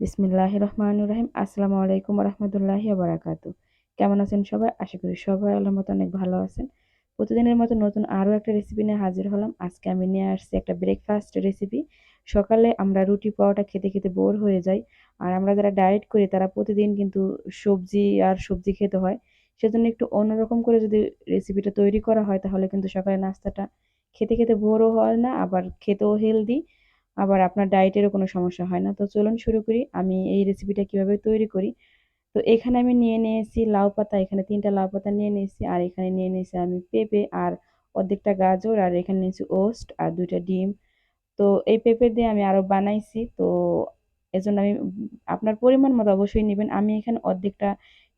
বিসমিল্লাহ রহমান রহিম আসসালামু আলাইকুম রহমতুল্লাহি বারাকাতু কেমন আছেন সবাই? আশা করি সবাই আল্লাহর মতো অনেক ভালো আছেন। প্রতিদিনের মতো নতুন আরও একটা রেসিপি নিয়ে হাজির হলাম। আজকে আমি নিয়ে আসছি একটা ব্রেকফাস্ট রেসিপি সকালে আমরা রুটি পাওয়াটা খেতে খেতে বোর হয়ে যাই। আর আমরা যারা ডায়েট করি, তারা প্রতিদিন কিন্তু সবজি আর সবজি খেতে হয়। সেজন্য একটু অন্যরকম করে যদি রেসিপিটা তৈরি করা হয়, তাহলে কিন্তু সকালে নাস্তাটা খেতে খেতে বোরও হয় না, আবার খেতেও হেলদি আবার আপনার ডায়েটেরও কোনো সমস্যা হয় না। তো চলুন শুরু করি। আমি এই রেসিপিটা কীভাবে তৈরি করি? তো এখানে আমি নিয়ে নিয়েছি লাউ পাতা, এখানে তিনটা লাউ পাতা নিয়ে নিয়েছি, আর এখানে নিয়ে নিয়েছি আমি পেঁপে আর অর্ধেকটা গাজর, আর এখানে নিয়েছি ওস্ট আর দুইটা ডিম। তো এই পেঁপে দিয়ে আমি আরও বানাইছি। তো এজন্য আমি, আপনার পরিমাণ মতো অবশ্যই নেবেন। আমি এখানে অর্ধেকটা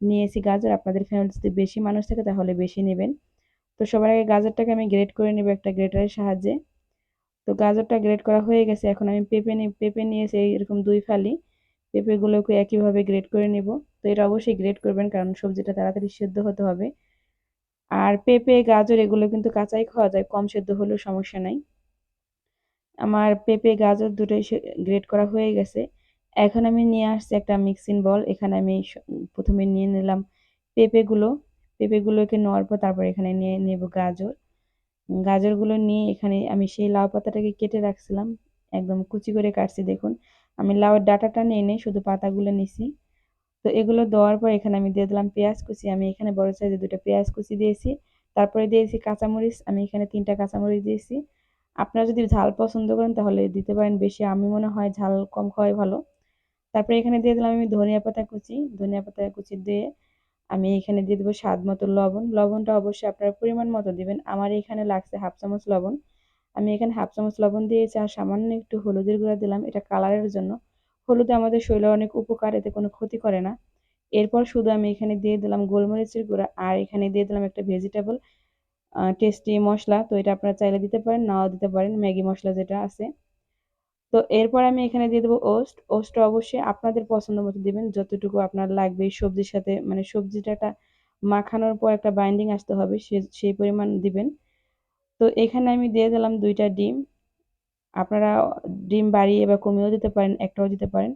নিয়েছি গাজর। আপনাদের ফ্যামিলি যদি বেশি মানুষ থাকে তাহলে বেশি নেবেন। তো সবার আগে গাজরটাকে আমি গ্রেট করে নেব একটা গ্রেটারের সাহায্যে। তো গাজরটা গ্রেড করা হয়ে গেছে, এখন আমি পেঁপে নিয়ে পেঁপে নিয়েছি এরকম দুই ফালি পেঁপেগুলোকে একইভাবে গ্রেড করে নেব। তো এটা অবশ্যই গ্রেড করবেন, কারণ সবজিটা তাড়াতাড়ি সেদ্ধ হতে হবে। আর পেঁপে, গাজর এগুলো কিন্তু কাঁচাই খাওয়া যায়, কম সেদ্ধ হলেও সমস্যা নাই। আমার পেঁপে, গাজর দুটোই গ্রেড করা হয়ে গেছে। এখন আমি নিয়ে আসছি একটা মিক্সিং বল এখানে আমি প্রথমে নিয়ে নিলাম পেঁপেগুলো। পেঁপেগুলোকে নেওয়ার পর তারপর এখানে নিয়ে নেব গাজর। গাজরগুলো নিয়ে এখানে আমি সেই লাউ পাতাটাকে কেটে রাখছিলাম, একদম কুচি করে কাটছি, দেখুন। আমি লাউয়ের ডাটাটা নিয়ে নেই শুধু পাতাগুলো নিছি। তো এগুলো দেওয়ার পর এখানে আমি দিয়ে দিলাম পেঁয়াজ কুচি। আমি এখানে বড় সাইজে দুটো পেঁয়াজ কুচি দিয়েছি। তারপরে দিয়েছি কাঁচামরিচ। আমি এখানে তিনটা কাঁচামরিচ দিয়েছি। আপনারা যদি ঝাল পছন্দ করেন তাহলে দিতে পারেন, বেশি আমি মনে হয় ঝাল কম খাওয়াই ভালো। তারপরে এখানে দিয়ে দিলাম আমি ধনিয়া পাতা কুচি। ধনিয়া পাতা কুচি দিয়ে আমি এখানে দিয়ে দেবো স্বাদ মতো লবণ। লবণটা অবশ্যই আপনার পরিমাণ মতো দিবেন। আমার এখানে লাগছে হাফ চামচ লবণ। আমি এখানে হাফ চামচ লবণ দিয়েছি আর সামান্য একটু হলুদের গুঁড়া দিলাম। এটা কালারের জন্য। হলুদে আমাদের শরীরে অনেক উপকার, এতে কোনো ক্ষতি করে না। এরপর শুধু আমি এখানে দিয়ে দিলাম গোলমরিচের গুঁড়া আর এখানে দিয়ে দিলাম একটা ভেজিটেবল টেস্টি মশলা। তো এটা আপনারা চাইলে দিতে পারেন, নাও দিতে পারেন। ম্যাগি মশলা যেটা আছে। তো এরপর আমি এখানে দিয়ে দেবো ওস্ট ওস্টটা অবশ্যই আপনাদের পছন্দ মতো দেবেন। যতটুকু আপনার লাগবে সবজির সাথে মানে সবজিটা মাখানোর পর একটা বাইন্ডিং আসতে হবে, সে, সেই পরিমাণ দিবেন। তো এখানে আমি দিয়ে দিলাম দুইটা ডিম। আপনারা ডিম বাড়িয়ে বা কমিয়েও দিতে পারেন, একটাও দিতে পারেন।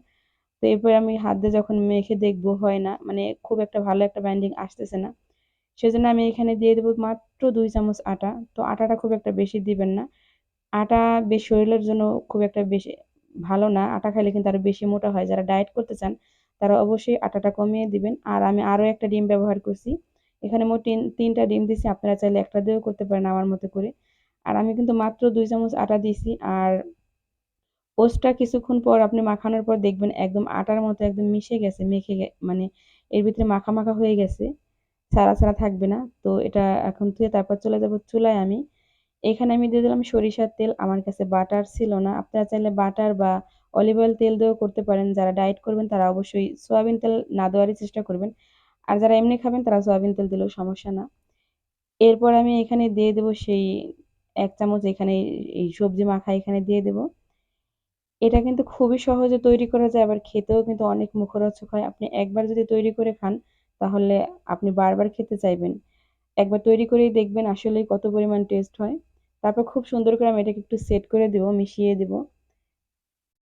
তো এরপর আমি হাত দিয়ে যখন মেখে দেখব হয় না মানে খুব একটা ভালো একটা বাইন্ডিং আসতেছে না, সেজন্য আমি এখানে দিয়ে দেবো মাত্র দুই চামচ আটা। তো আটাটা খুব একটা বেশি দিবেন না। আটা বেশ শরীরের জন্য খুব একটা বেশি ভালো না। আটা খাইলে কিন্তু আরও বেশি মোটা হয়। যারা ডায়েট করতে চান, তারা অবশ্যই আটাটা কমিয়ে দিবেন। আর আমি আরও একটা ডিম ব্যবহার করছি। এখানে মোট তিন, তিনটা ডিম দিছি। আপনারা চাইলে একটা দিয়েও করতে পারেন আমার মতো করে। আর আমি কিন্তু মাত্র দুই চামচ আটা দিছি। আর পোস্টটা কিছুক্ষণ পর আপনি মাখানোর পর দেখবেন একদম আটার মতো একদম মিশে গেছে, মেখে মানে এর ভিতরে মাখা মাখা হয়ে গেছে। ছাড়া ছাড়া থাকবে না। তো এটা এখন ধুয়ে তারপর চলে যাব চুলায় আমি। এখানে আমি দিয়ে দিলাম সরিষার তেল। আমার কাছে বাটার ছিল না। আপনারা চাইলে বাটার বা অলিভ অয়েল তেল দিয়েও করতে পারেন। যারা ডায়েট করবেন, তারা অবশ্যই সয়াবিন তেল না দেওয়ারই চেষ্টা করবেন। আর যারা এমনি খাবেন, তারা সয়াবিন তেল দিলেও সমস্যা না। এরপর আমি এখানে দিয়ে দেবো সেই এক চামচ এখানে এই সবজি মাখা এখানে দিয়ে দেব। এটা কিন্তু খুবই সহজে তৈরি করা যায়, আবার খেতেও কিন্তু অনেক মুখরোচক হয়। আপনি একবার যদি তৈরি করে খান, তাহলে আপনি বারবার খেতে চাইবেন। একবার তৈরি করেই দেখবেন আসলেই কত পরিমাণ টেস্ট হয়। তারপর খুব সুন্দর করে আমি এটাকে একটু সেট করে দেব, মিশিয়ে দেব।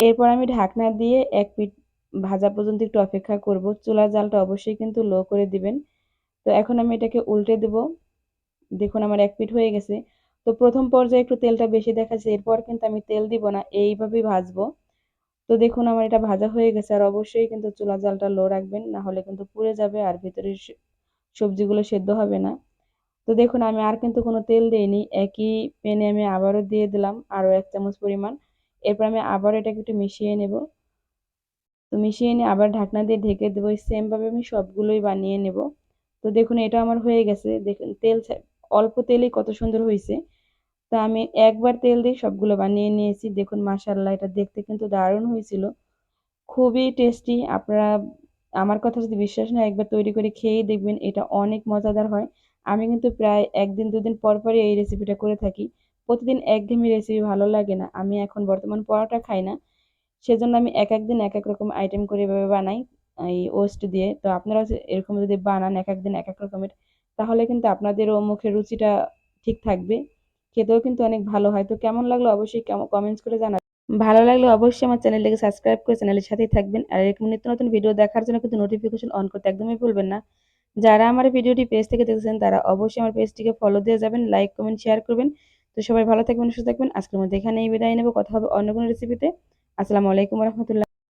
এরপর আমি ঢাকনা দিয়ে এক পিঠ ভাজা পর্যন্ত একটু অপেক্ষা করব। চুলার জালটা অবশ্যই কিন্তু লো করে দিবেন। তো এখন আমি এটাকে উল্টে দেব। দেখুন আমার এক পিঠ হয়ে গেছে। তো প্রথম পর্যায়ে একটু তেলটা বেশি দেখাচ্ছে, এরপর কিন্তু আমি তেল দিব না, এইভাবেই ভাজবো। তো দেখুন আমার এটা ভাজা হয়ে গেছে, আর অবশ্যই কিন্তু চুলা জালটা লো রাখবেন, না হলে কিন্তু পুড়ে যাবে আর ভিতরের সবজিগুলো সেদ্ধ হবে না। তো দেখুন, আমি আর কিন্তু কোনো তেল দিইনি। একই প্যানে আমি আবারও দিয়ে দিলাম আরও এক চামচ পরিমাণ। এরপর আমি আবার এটাকে একটু মিশিয়ে নেব। তো মিশিয়ে নিয়ে আবার ঢাকনা দিয়ে ঢেকে দেবো। সেমভাবে আমি সবগুলোই বানিয়ে নেব। তো দেখুন, এটা আমার হয়ে গেছে। দেখুন, তেল অল্প তেলেই কত সুন্দর হয়েছে তো আমি একবার তেল দিয়ে সবগুলো বানিয়ে নিয়েছি। দেখুন মাসাল্লাহ এটা দেখতে কিন্তু দারুণ হয়েছিল খুবই টেস্টি আপনারা, আমার কথা যদি বিশ্বাস না একবার তৈরি করে খেয়েই দেখবেন, এটা অনেক মজাদার হয়। আমি কিন্তু প্রায় একদিন, দুদিন পর পরই এই রেসিপিটা করে থাকি। প্রতিদিন একঘেয়েমি রেসিপি ভালো লাগে না। আমি এখন বর্তমান পরোটা খাই না। সেজন্য আমি এক এক দিন এক এক রকম আইটেম করে এভাবে বানাই, এই ওস্ট দিয়ে। তো আপনারাও এরকম যদি বানান এক এক দিন এক এক রকমের, তাহলে কিন্তু আপনাদেরও মুখের রুচিটা ঠিক থাকবে। খেতেও কিন্তু অনেক ভালো হয়। তো কেমন লাগল অবশ্যই কমেন্টস করে জানাবেন ভালো লাগলে অবশ্যই আমার চ্যানেলটিকে সাবস্ক্রাইব করে চ্যানেলের সাথেই থাকবেন। আর এরকম নিত্য নতুন ভিডিও দেখার জন্য কিন্তু নোটিফিকেশন অন করতে একদমই ভুলবেন না। যারা আমার ভিডিওটি পেজ থেকে দেখেছেন, তারা অবশ্যই আমার পেজটিকে ফলো দিয়ে যাবেন লাইক কমেন্ট শেয়ার করবেন। তো সবাই ভালো থাকবেন, সুস্থ থাকবেন। আজকের মধ্যে এখানেই বিদায় নেব। কথা হবে অন্য কোনো রেসিপিতে আসসালামু আলাইকুম রহমতুল্লাহ।